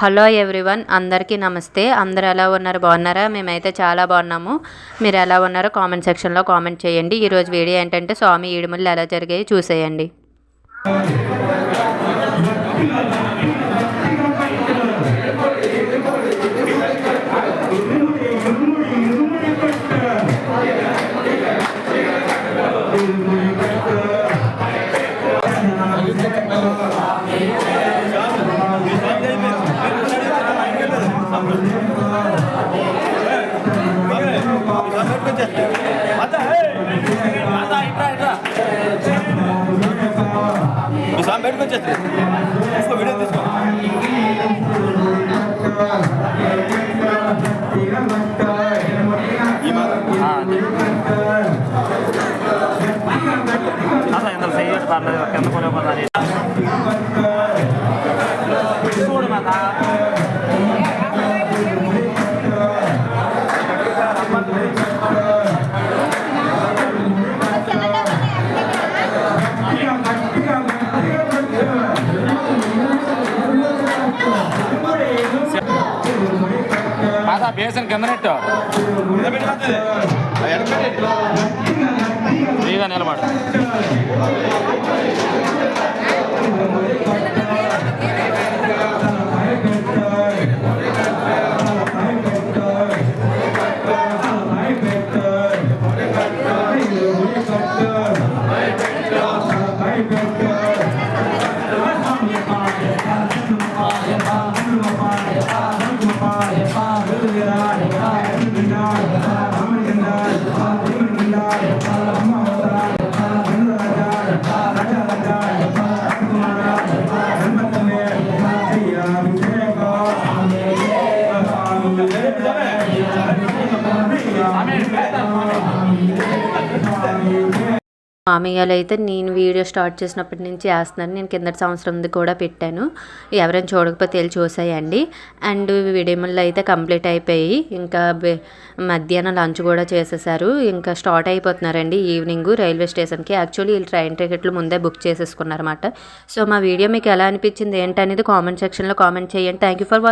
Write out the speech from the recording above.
Hello everyone అందరికీ నమస్తే. అందరు ఎలా ఉన్నారు? బాగున్నారా? మేమైతే చాలా బాగున్నాము. మీరు ఎలా ఉన్నారో కామెంట్ సెక్షన్లో కామెంట్ చేయండి. ఈరోజు వీడియో ఏంటంటే స్వామి ఈడుములు ఎలా జరిగాయి చూసేయండి. बैठ बच जाते उसको वीडियो देखो हाँ सही है पता नहीं మాత బేసన్ కింద నెట్టు కింద పెట్టి వస్తుంది. అది మామయ్యలు అయితే నేను వీడియో స్టార్ట్ చేసినప్పటి నుంచి వేస్తున్నాను నేను కిందటి సంవత్సరంది కూడా పెట్టాను. ఎవరైనా చూడకపోతే వెళ్ళి చూసాయండి. అండ్ విడిముళ్ళు అయితే కంప్లీట్ అయిపోయి ఇంకా మధ్యాహ్నం లంచ్ కూడా చేసేసారు. ఇంకా స్టార్ట్ అయిపోతున్నారండి ఈవినింగ్ రైల్వే స్టేషన్కి. యాక్చువల్లీ వీళ్ళు ట్రైన్ టికెట్లు ముందే బుక్ చేసేసుకున్నారన్నమాట. సో మా వీడియో మీకు ఎలా అనిపించింది ఏంటనేది కామెంట్ సెక్షన్లో కామెంట్ చేయండి. Thank you for watching